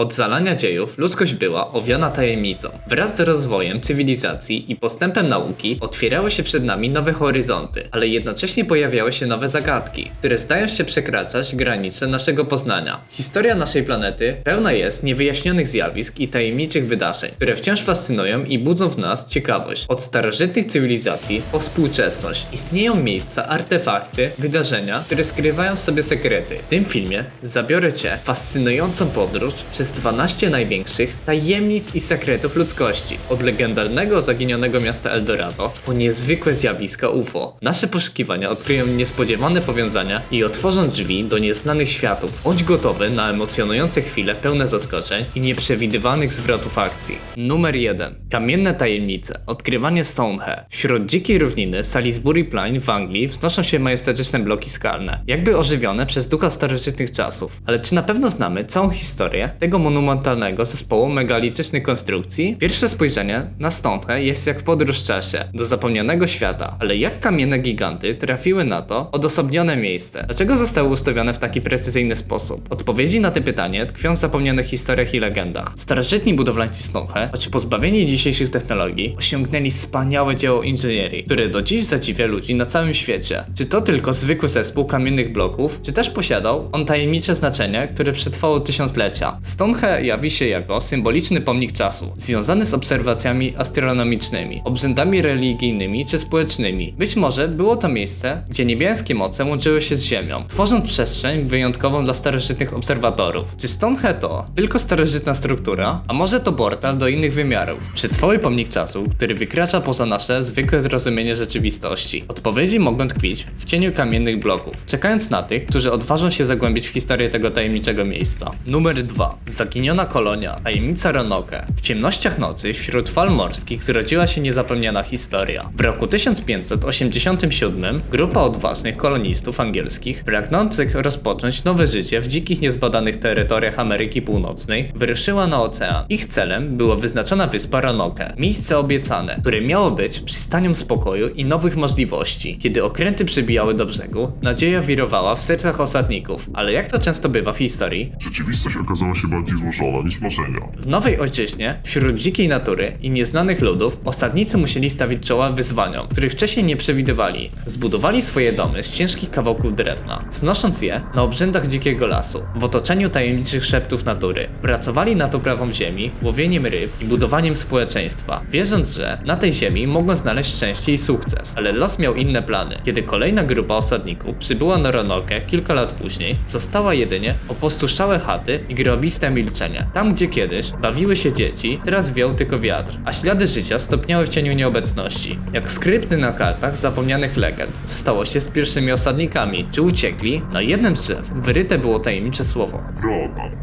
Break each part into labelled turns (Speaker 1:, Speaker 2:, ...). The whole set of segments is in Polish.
Speaker 1: Od zalania dziejów ludzkość była owiana tajemnicą. Wraz z rozwojem cywilizacji i postępem nauki otwierały się przed nami nowe horyzonty, ale jednocześnie pojawiały się nowe zagadki, które zdają się przekraczać granice naszego poznania. Historia naszej planety pełna jest niewyjaśnionych zjawisk i tajemniczych wydarzeń, które wciąż fascynują i budzą w nas ciekawość. Od starożytnych cywilizacji po współczesność istnieją miejsca, artefakty, wydarzenia, które skrywają w sobie sekrety. W tym filmie zabiorę Cię fascynującą podróż przez 12 największych tajemnic i sekretów ludzkości. Od legendarnego zaginionego miasta Eldorado po niezwykłe zjawiska UFO. Nasze poszukiwania odkryją niespodziewane powiązania i otworzą drzwi do nieznanych światów. Bądź gotowy na emocjonujące chwile pełne zaskoczeń i nieprzewidywanych zwrotów akcji. Numer 1. Kamienne tajemnice. Odkrywanie Stonehenge. Wśród dzikiej równiny Salisbury Plain w Anglii wznoszą się majestatyczne bloki skalne, jakby ożywione przez ducha starożytnych czasów. Ale czy na pewno znamy całą historię tego monumentalnego zespołu megalitycznych konstrukcji? Pierwsze spojrzenie na Stonehenge jest jak w podróż w czasie, do zapomnianego świata. Ale jak kamienne giganty trafiły na to odosobnione miejsce? Dlaczego zostały ustawione w taki precyzyjny sposób? Odpowiedzi na te pytanie tkwią w zapomnianych historiach i legendach. Starożytni budowlańcy Stonehenge, choć pozbawieni dzisiejszych technologii, osiągnęli wspaniałe dzieło inżynierii, które do dziś zadziwia ludzi na całym świecie. Czy to tylko zwykły zespół kamiennych bloków, czy też posiadał on tajemnicze znaczenie, które przetrwało tysiąclecia? Stonehenge jawi się jako symboliczny pomnik czasu, związany z obserwacjami astronomicznymi, obrzędami religijnymi czy społecznymi. Być może było to miejsce, gdzie niebieskie moce łączyły się z Ziemią, tworząc przestrzeń wyjątkową dla starożytnych obserwatorów. Czy Stonehenge to tylko starożytna struktura, a może to portal do innych wymiarów? Przetrwały pomnik czasu, który wykracza poza nasze zwykłe zrozumienie rzeczywistości. Odpowiedzi mogą tkwić w cieniu kamiennych bloków, czekając na tych, którzy odważą się zagłębić w historię tego tajemniczego miejsca. Numer 2. Zaginiona kolonia, tajemnica Ronoke. W ciemnościach nocy wśród fal morskich zrodziła się niezapomniana historia. W roku 1587 grupa odważnych kolonistów angielskich, pragnących rozpocząć nowe życie w dzikich, niezbadanych terytoriach Ameryki Północnej, wyruszyła na ocean. Ich celem była wyznaczona wyspa Ronoke, miejsce obiecane, które miało być przystanią spokoju i nowych możliwości. Kiedy okręty przybijały do brzegu, nadzieja wirowała w sercach osadników, ale jak to często bywa w historii,
Speaker 2: Rzeczywistość okazała się bardziej niż marzenia.
Speaker 1: w nowej ojczyźnie, wśród dzikiej natury i nieznanych ludów, osadnicy musieli stawić czoła wyzwaniom, których wcześniej nie przewidywali. Zbudowali swoje domy z ciężkich kawałków drewna, wznosząc je na obrzędach dzikiego lasu, w otoczeniu tajemniczych szeptów natury. Pracowali nad uprawą ziemi, łowieniem ryb i budowaniem społeczeństwa, wierząc, że na tej ziemi mogą znaleźć szczęście i sukces. Ale los miał inne plany. Kiedy kolejna grupa osadników przybyła na Ronoke kilka lat później, została jedynie opustoszałe chaty i grobiste milczenie. Tam, gdzie kiedyś bawiły się dzieci, teraz wiał tylko wiatr, a ślady życia stopniały w cieniu nieobecności. Jak skrypty na kartach zapomnianych legend. Co stało się z pierwszymi osadnikami? Czy uciekli? Na jednym z drzew wyryte było tajemnicze słowo.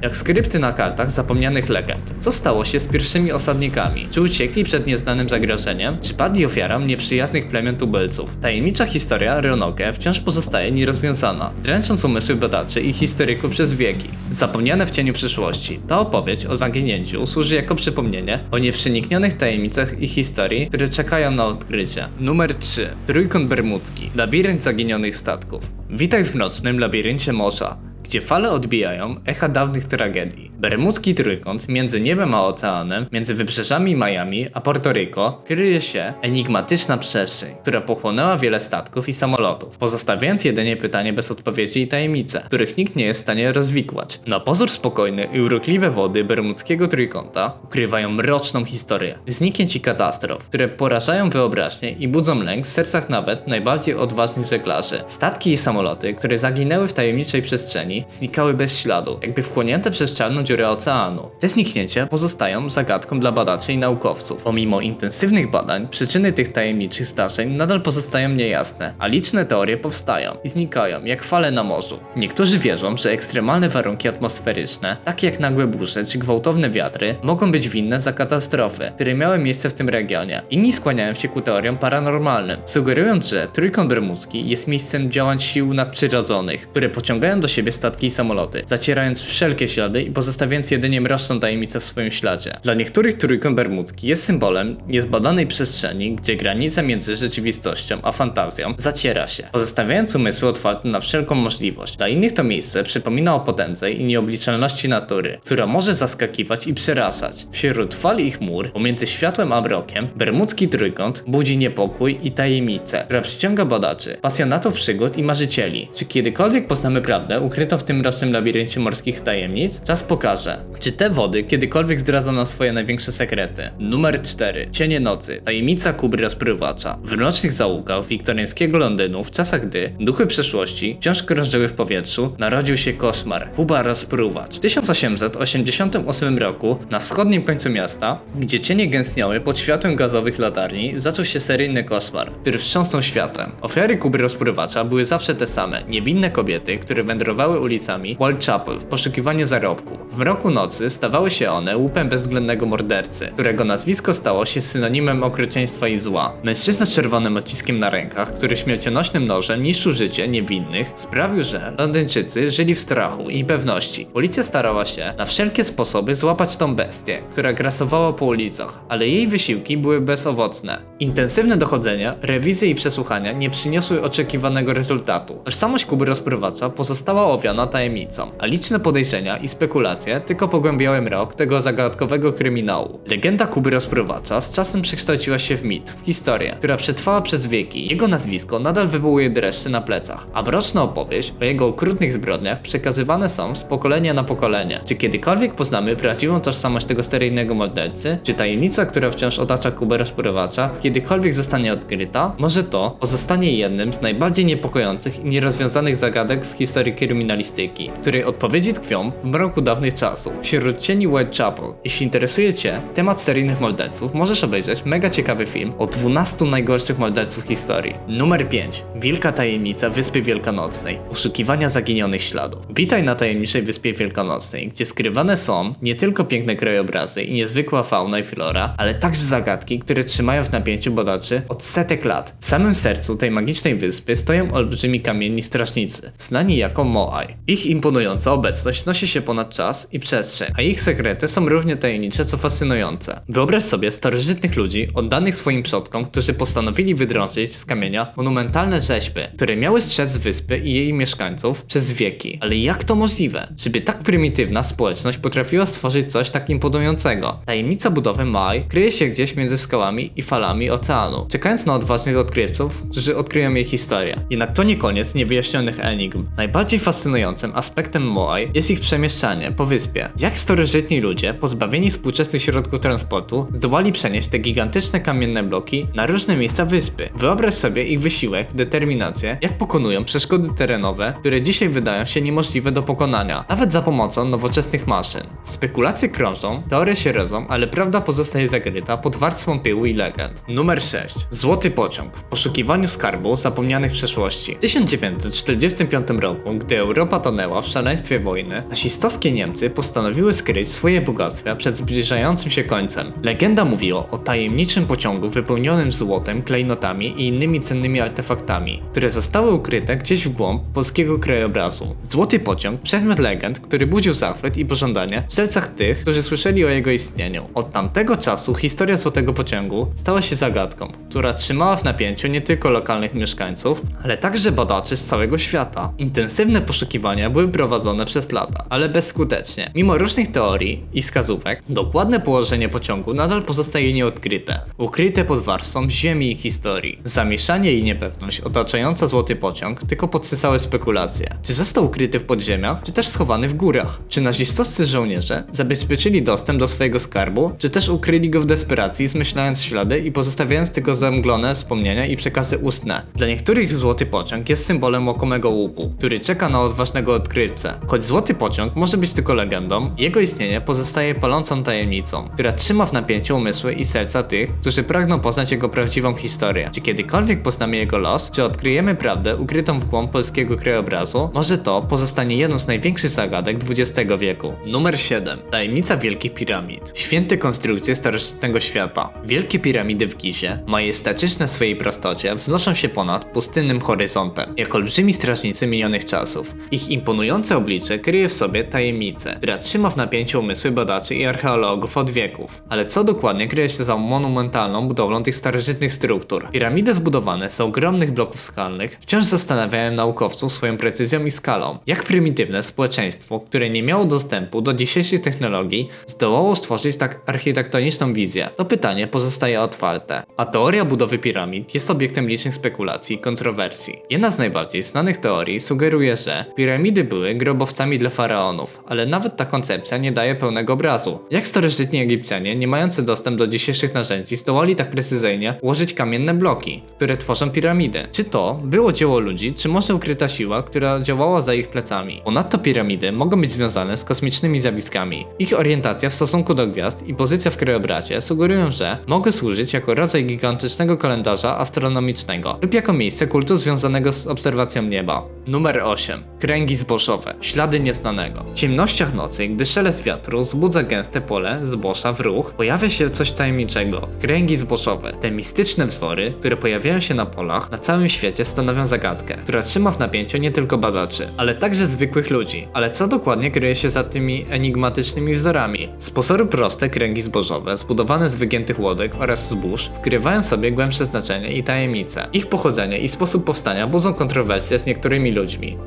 Speaker 1: Jak skrypty na kartach zapomnianych legend. Co stało się z pierwszymi osadnikami? Czy uciekli przed nieznanym zagrożeniem? Czy padli ofiarą nieprzyjaznych plemion tubylców? Tajemnicza historia Ronoke wciąż pozostaje nierozwiązana, dręcząc umysły badaczy i historyków przez wieki. Zapomniane w cieniu przyszłości. Ta opowieść o zaginięciu służy jako przypomnienie o nieprzeniknionych tajemnicach i historii, które czekają na odkrycie. Numer 3. Trójkąt Bermudzki. Labirynt zaginionych statków. Witaj w mrocznym labiryncie morza gdzie fale odbijają echa dawnych tragedii. Bermudzki trójkąt między niebem a oceanem, między wybrzeżami Miami a Porto Rico, kryje się enigmatyczna przestrzeń, która pochłonęła wiele statków i samolotów, pozostawiając jedynie pytanie bez odpowiedzi i tajemnice, których nikt nie jest w stanie rozwikłać. Na pozór spokojne i urokliwe wody bermudzkiego trójkąta ukrywają mroczną historię zniknięć i katastrof, które porażają wyobraźnię i budzą lęk w sercach nawet najbardziej odważnych żeglarzy. Statki i samoloty, które zaginęły w tajemniczej przestrzeni, znikały bez śladu, jakby wchłonięte przez czarną dziurę oceanu. Te zniknięcia pozostają zagadką dla badaczy i naukowców. Pomimo intensywnych badań, przyczyny tych tajemniczych zdarzeń nadal pozostają niejasne, a liczne teorie powstają i znikają jak fale na morzu. Niektórzy wierzą, że ekstremalne warunki atmosferyczne, takie jak nagłe burze czy gwałtowne wiatry, mogą być winne za katastrofy, które miały miejsce w tym regionie. Inni skłaniają się ku teoriom paranormalnym, sugerując, że Trójkąt Bermudzki jest miejscem działań sił nadprzyrodzonych, które pociągają do siebie statki statki i samoloty, zacierając wszelkie ślady i pozostawiając jedynie mroczną tajemnicę w swoim śladzie. Dla niektórych trójkąt bermudzki jest symbolem niezbadanej przestrzeni, gdzie granica między rzeczywistością a fantazją zaciera się, pozostawiając umysły otwarte na wszelką możliwość. Dla innych to miejsce przypomina o potędze i nieobliczalności natury, która może zaskakiwać i przerażać. Wśród fal i chmur, pomiędzy światłem a mrokiem, bermudzki trójkąt budzi niepokój i tajemnicę, która przyciąga badaczy, pasjonatów przygód i marzycieli. Czy kiedykolwiek poznamy prawdę ukrytą w tym mrocznym labiryncie morskich tajemnic? Czas pokaże. Czy te wody kiedykolwiek zdradzą nam swoje największe sekrety? Numer 4. Cienie nocy. Tajemnica Kuby rozprywacza. W mrocznych zaułkach wiktoriańskiego Londynu, w czasach gdy duchy przeszłości wciąż krążyły w powietrzu, narodził się koszmar. Kuba rozprywacz. W 1888 roku na wschodnim końcu miasta, gdzie cienie gęstniały pod światłem gazowych latarni, zaczął się seryjny koszmar, który wstrząsnął światem. Ofiary Kuby rozprywacza były zawsze te same. Niewinne kobiety, które wędrowały ulicami Whitechapel w poszukiwaniu zarobku. W mroku nocy stawały się one łupem bezwzględnego mordercy, którego nazwisko stało się synonimem okrucieństwa i zła. Mężczyzna z czerwonym odciskiem na rękach, który śmiercionośnym nożem niszczył życie niewinnych, sprawił, że Londyńczycy żyli w strachu i pewności. Policja starała się na wszelkie sposoby złapać tą bestię, która grasowała po ulicach, ale jej wysiłki były bezowocne. Intensywne dochodzenia, rewizje i przesłuchania nie przyniosły oczekiwanego rezultatu. Tożsamość Kuby rozprowadzacza pozostała owiana tajemnicą, a liczne podejrzenia i spekulacje tylko pogłębiały mrok tego zagadkowego kryminału. Legenda Kuby rozprowadzacza z czasem przekształciła się w mit, w historię, która przetrwała przez wieki. Jego nazwisko nadal wywołuje dreszcze na plecach, a mroczna opowieść o jego okrutnych zbrodniach przekazywane są z pokolenia na pokolenie. Czy kiedykolwiek poznamy prawdziwą tożsamość tego seryjnego mordercy? Czy tajemnica, która wciąż otacza Kubę rozprowadzacza, kiedykolwiek zostanie odkryta? Może to pozostanie jednym z najbardziej niepokojących i nierozwiązanych zagadek w historii kryminalistyki, której odpowiedzi tkwią w mroku dawnych czasów, wśród cieni Whitechapel. Jeśli interesuje Cię temat seryjnych morderców, możesz obejrzeć mega ciekawy film o 12 najgorszych morderców historii. Numer 5. Wielka tajemnica Wyspy Wielkanocnej. Poszukiwania zaginionych śladów. Witaj na tajemniczej Wyspie Wielkanocnej, gdzie skrywane są nie tylko piękne krajobrazy i niezwykła fauna i flora, ale także zagadki, które trzymają w napięciu badaczy od setek lat. W samym sercu tej magicznej wyspy stoją olbrzymi kamienni strażnicy, znani jako Moai. Ich imponująca obecność nosi się ponad czas i przestrzeń, a ich sekrety są równie tajemnicze co fascynujące. Wyobraź sobie starożytnych ludzi oddanych swoim przodkom, którzy postanowili wydrążyć z kamienia monumentalne rzeźby, które miały strzec wyspy i jej mieszkańców przez wieki. Ale jak to możliwe, żeby tak prymitywna społeczność potrafiła stworzyć coś tak imponującego? Tajemnica budowy Mai kryje się gdzieś między skałami i falami oceanu, czekając na odważnych odkrywców, którzy odkryją jej historię. Jednak to nie koniec niewyjaśnionych enigm. Najbardziej fascynującym aspektem Moai jest ich przemieszczanie po wyspie. Jak starożytni ludzie, pozbawieni współczesnych środków transportu, zdołali przenieść te gigantyczne kamienne bloki na różne miejsca wyspy. Wyobraź sobie ich wysiłek, determinację, jak pokonują przeszkody terenowe, które dzisiaj wydają się niemożliwe do pokonania, nawet za pomocą nowoczesnych maszyn. Spekulacje krążą, teorie się rodzą, ale prawda pozostaje zakryta pod warstwą pyłu i legend. Numer 6. Złoty pociąg w poszukiwaniu skarbu zapomnianych przeszłości. W 1945 roku, gdy Europa tonęła w szaleństwie wojny, nazistowskie Niemcy postanowiły skryć swoje bogactwa przed zbliżającym się końcem. Legenda mówiła o tajemniczym pociągu wypełnionym złotem, klejnotami i innymi cennymi artefaktami, które zostały ukryte gdzieś w głąb polskiego krajobrazu. Złoty pociąg, przedmiot legend, który budził zachwyt i pożądanie w sercach tych, którzy słyszeli o jego istnieniu. Od tamtego czasu historia Złotego Pociągu stała się zagadką, która trzymała w napięciu nie tylko lokalnych mieszkańców, ale także badaczy z całego świata. Intensywne poszukiwania były prowadzone przez lata, ale bezskutecznie. Mimo różnych teorii i wskazówek, dokładne położenie pociągu nadal pozostaje nieodkryte, ukryte pod warstwą ziemi i historii. Zamieszanie i niepewność otaczająca Złoty Pociąg tylko podsysały spekulacje. Czy został ukryty w podziemiach, czy też schowany w górach? Czy nazistowscy żołnierze zabezpieczyli dostęp do swojego skarbu, czy też ukryli go w desperacji, zmyślając ślady i pozostawiając tylko zamglone wspomnienia i przekazy ustne? Dla niektórych Złoty Pociąg jest symbolem łakomego łupu, który czeka na odważnego odkrywcę. Choć Złoty Pociąg może być tylko legendą, jego istnienie pozostaje palącą tajemnicą, która trzyma w napięciu umysły i serca tych, którzy pragną poznać jego prawdziwą historię. Czy kiedykolwiek poznamy jego los, czy odkryjemy prawdę ukrytą w głąb polskiego krajobrazu, może to pozostanie jedną z największych zagadek XX wieku. Numer 7. Tajemnica Wielkich Piramid. Święte konstrukcje starożytnego świata. Wielkie piramidy w Gizie, majestatyczne w swojej prostocie, wznoszą się ponad pustynnym horyzontem, jak olbrzymi strażnicy minionych czasów. Ich imponujące oblicze kryje w sobie tajemnicę, która trzyma w napięciu umysły badaczy i archeologów od wieków. Ale co dokładnie kryje się za monumentalną budowlą tych starożytnych struktur? Piramidy zbudowane z ogromnych bloków skalnych wciąż zastanawiają naukowców swoją precyzją i skalą. Jak prymitywne społeczeństwo, które nie miało dostępu do dzisiejszych technologii, zdołało stworzyć tak architektoniczną wizję? To pytanie pozostaje otwarte. A teoria budowy piramid jest obiektem licznych spekulacji i kontrowersji. Jedna z najbardziej znanych teorii sugeruje, że piramidy były grobowcami dla faraonów, ale nawet ta koncepcja nie daje pełnego obrazu. Jak starożytni Egipcjanie, nie mający dostęp do dzisiejszych narzędzi, zdołali tak precyzyjnie ułożyć kamienne bloki, które tworzą piramidy? Czy to było dzieło ludzi, czy może ukryta siła, która działała za ich plecami? Ponadto piramidy mogą być związane z kosmicznymi zjawiskami. Ich orientacja w stosunku do gwiazd i pozycja w krajobrazie sugerują, że mogły służyć jako rodzaj gigantycznego kalendarza astronomicznego lub jako miejsce kultu związanego z obserwacją nieba. Numer 8. Kręgi zbożowe. Ślady nieznanego. W ciemnościach nocy, gdy szelest wiatru wzbudza gęste pole zboża w ruch, pojawia się coś tajemniczego. Kręgi zbożowe. Te mistyczne wzory, które pojawiają się na polach, na całym świecie stanowią zagadkę, która trzyma w napięciu nie tylko badaczy, ale także zwykłych ludzi. Ale co dokładnie kryje się za tymi enigmatycznymi wzorami? Z pozoru proste kręgi zbożowe, zbudowane z wygiętych łodek oraz zbóż, skrywają sobie głębsze znaczenie i tajemnice. Ich pochodzenie i sposób powstania budzą kontrowersje z niektórymi ludźmi,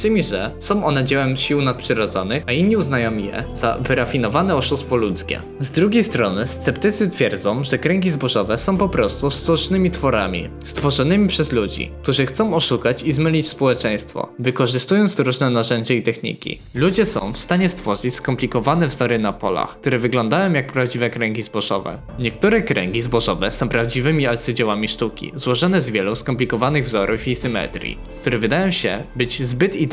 Speaker 1: sugerującymi, że są one dziełem sił nadprzyrodzonych, a inni uznają je za wyrafinowane oszustwo ludzkie. Z drugiej strony, sceptycy twierdzą, że kręgi zbożowe są po prostu sztucznymi tworami, stworzonymi przez ludzi, którzy chcą oszukać i zmylić społeczeństwo, wykorzystując różne narzędzia i techniki. Ludzie są w stanie stworzyć skomplikowane wzory na polach, które wyglądają jak prawdziwe kręgi zbożowe. Niektóre kręgi zbożowe są prawdziwymi arcydziełami sztuki, złożone z wielu skomplikowanych wzorów i symetrii, które wydają się być zbyt idealne,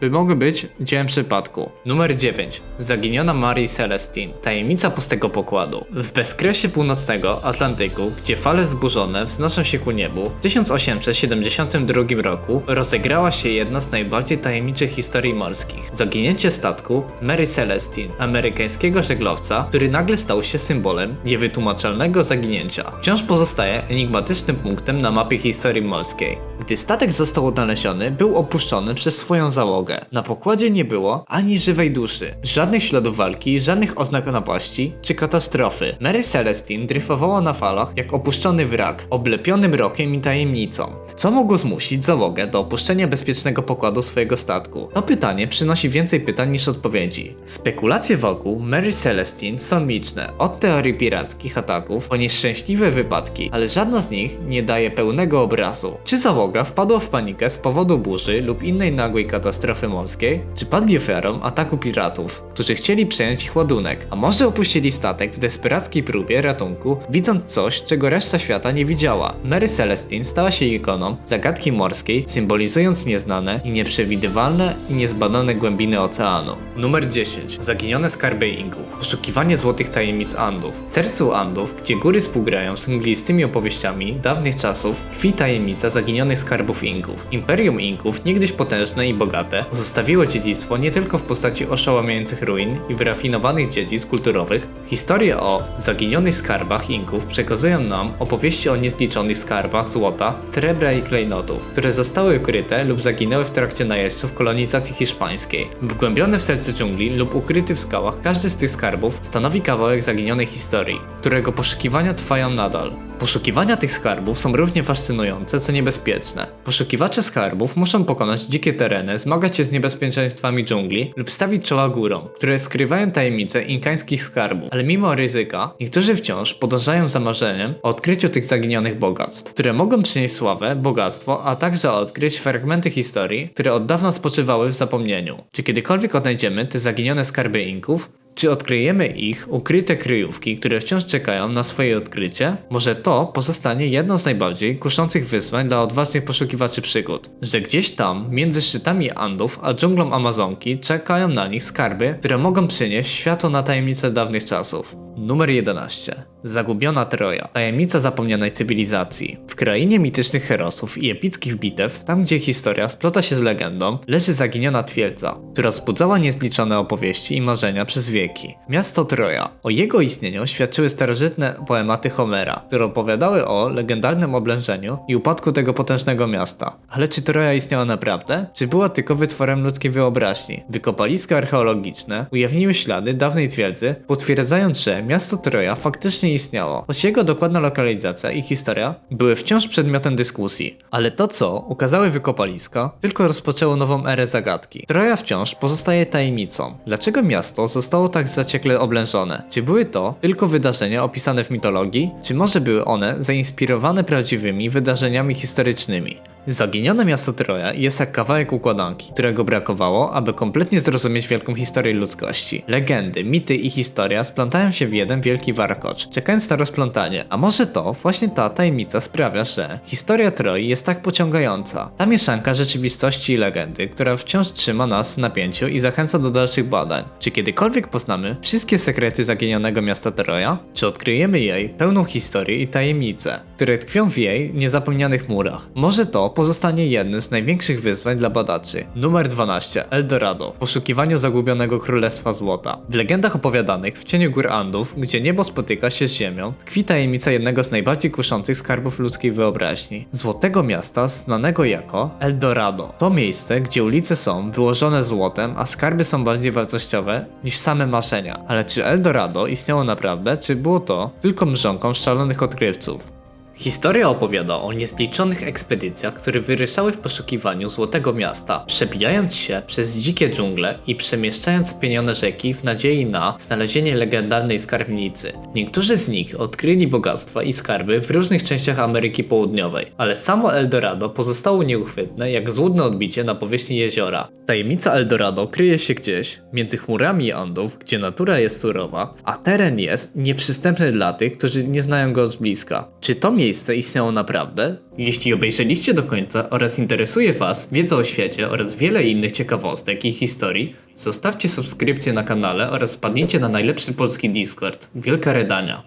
Speaker 1: by mogły być dziełem przypadku. Numer 9. Zaginiona Marii Celestine. Tajemnica pustego pokładu. W bezkresie północnego Atlantyku, gdzie fale zburzone wznoszą się ku niebu, w 1872 roku rozegrała się jedna z najbardziej tajemniczych historii morskich. Zaginięcie statku Mary Celestine, amerykańskiego żeglowca, który nagle stał się symbolem niewytłumaczalnego zaginięcia. Wciąż pozostaje enigmatycznym punktem na mapie historii morskiej. Gdy statek został odnaleziony, był opuszczony przez swoją załogę. Na pokładzie nie było ani żywej duszy, żadnych śladów walki, żadnych oznak napaści czy katastrofy. Mary Celestine dryfowała na falach jak opuszczony wrak, oblepiony mrokiem i tajemnicą. Co mogło zmusić załogę do opuszczenia bezpiecznego pokładu swojego statku? To pytanie przynosi więcej pytań niż odpowiedzi. Spekulacje wokół Mary Celestine są liczne, od teorii pirackich ataków po nieszczęśliwe wypadki, ale żadna z nich nie daje pełnego obrazu. Czy załoga wpadła w panikę z powodu burzy lub innej nagłej katastrofy morskiej? Czy padli ofiarą ataku piratów, którzy chcieli przejąć ich ładunek? A może opuścili statek w desperackiej próbie ratunku, widząc coś, czego reszta świata nie widziała? Mary Celestine stała się ikoną zagadki morskiej, symbolizując nieznane i nieprzewidywalne i niezbadane głębiny oceanu. Numer 10. Zaginione skarby Inków. Poszukiwanie złotych tajemnic Andów. W sercu Andów, gdzie góry współgrają z mglistymi opowieściami dawnych czasów, tkwi tajemnica zaginionych skarbów Inków. Imperium Inków, niegdyś potężne i bogate, pozostawiło dziedzictwo nie tylko w postaci oszałamiających ruin i wyrafinowanych dziedzic kulturowych. Historie o zaginionych skarbach Inków przekazują nam opowieści o niezliczonych skarbach złota, srebra i klejnotów, które zostały ukryte lub zaginęły w trakcie najeźdźców kolonizacji hiszpańskiej. Wgłębiony w serce dżungli lub ukryty w skałach, każdy z tych skarbów stanowi kawałek zaginionej historii, którego poszukiwania trwają nadal. Poszukiwania tych skarbów są równie fascynujące, co niebezpieczne. Poszukiwacze skarbów muszą pokonać dzikie tereny, zmagać się z niebezpieczeństwami dżungli lub stawić czoła górom, które skrywają tajemnice inkańskich skarbów. Ale mimo ryzyka, niektórzy wciąż podążają za marzeniem o odkryciu tych zaginionych bogactw, które mogą przynieść sławę, bogactwo, a także odkryć fragmenty historii, które od dawna spoczywały w zapomnieniu. Czy kiedykolwiek odnajdziemy te zaginione skarby Inków? Czy odkryjemy ich ukryte kryjówki, które wciąż czekają na swoje odkrycie? Może to pozostanie jedną z najbardziej kuszących wyzwań dla odważnych poszukiwaczy przygód, że gdzieś tam, między szczytami Andów a dżunglą Amazonki czekają na nich skarby, które mogą przynieść światło na tajemnice dawnych czasów. Numer 11. Zagubiona Troja. Tajemnica zapomnianej cywilizacji. W krainie mitycznych herosów i epickich bitew, tam gdzie historia splota się z legendą, leży zaginiona twierdza, która wzbudzała niezliczone opowieści i marzenia przez wieki. Miasto Troja. O jego istnieniu świadczyły starożytne poematy Homera, które opowiadały o legendarnym oblężeniu i upadku tego potężnego miasta. Ale czy Troja istniała naprawdę? Czy była tylko wytworem ludzkiej wyobraźni? Wykopaliska archeologiczne ujawniły ślady dawnej twierdzy, potwierdzając, że miasto Troja faktycznie istniało, choć jego dokładna lokalizacja i historia były wciąż przedmiotem dyskusji. Ale to, co ukazały wykopaliska, tylko rozpoczęło nową erę zagadki. Troja wciąż pozostaje tajemnicą. Dlaczego miasto zostało tak zaciekle oblężone? Czy były to tylko wydarzenia opisane w mitologii, czy może były one zainspirowane prawdziwymi wydarzeniami historycznymi? Zaginione miasto Troja jest jak kawałek układanki, którego brakowało, aby kompletnie zrozumieć wielką historię ludzkości. Legendy, mity i historia splątają się w jeden wielki warkocz, czekając na rozplątanie. A może to właśnie ta tajemnica sprawia, że historia Troi jest tak pociągająca. Ta mieszanka rzeczywistości i legendy, która wciąż trzyma nas w napięciu i zachęca do dalszych badań. Czy kiedykolwiek poznamy wszystkie sekrety zaginionego miasta Troja? Czy odkryjemy jej pełną historię i tajemnice, które tkwią w jej niezapomnianych murach? Może to pozostanie jednym z największych wyzwań dla badaczy. Numer 12. Eldorado. W poszukiwaniu zagubionego Królestwa Złota. W legendach opowiadanych w cieniu gór Andów, gdzie niebo spotyka się z ziemią, tkwi tajemnica jednego z najbardziej kuszących skarbów ludzkiej wyobraźni. Złotego miasta znanego jako Eldorado. To miejsce, gdzie ulice są wyłożone złotem, a skarby są bardziej wartościowe niż same marzenia. Ale czy Eldorado istniało naprawdę, czy było to tylko mrzonką szalonych odkrywców? Historia opowiada o niezliczonych ekspedycjach, które wyruszały w poszukiwaniu Złotego Miasta, przebijając się przez dzikie dżungle i przemieszczając spienione rzeki w nadziei na znalezienie legendarnej skarbnicy. Niektórzy z nich odkryli bogactwa i skarby w różnych częściach Ameryki Południowej, ale samo Eldorado pozostało nieuchwytne jak złudne odbicie na powierzchni jeziora. Tajemnica Eldorado kryje się gdzieś między chmurami Andów, gdzie natura jest surowa, a teren jest nieprzystępny dla tych, którzy nie znają go z bliska. Czy to miejsce istniało naprawdę? Jeśli obejrzeliście do końca oraz interesuje Was wiedza o świecie oraz wiele innych ciekawostek i historii, zostawcie subskrypcję na kanale oraz wpadnijcie na najlepszy polski Discord. Wielka Redania.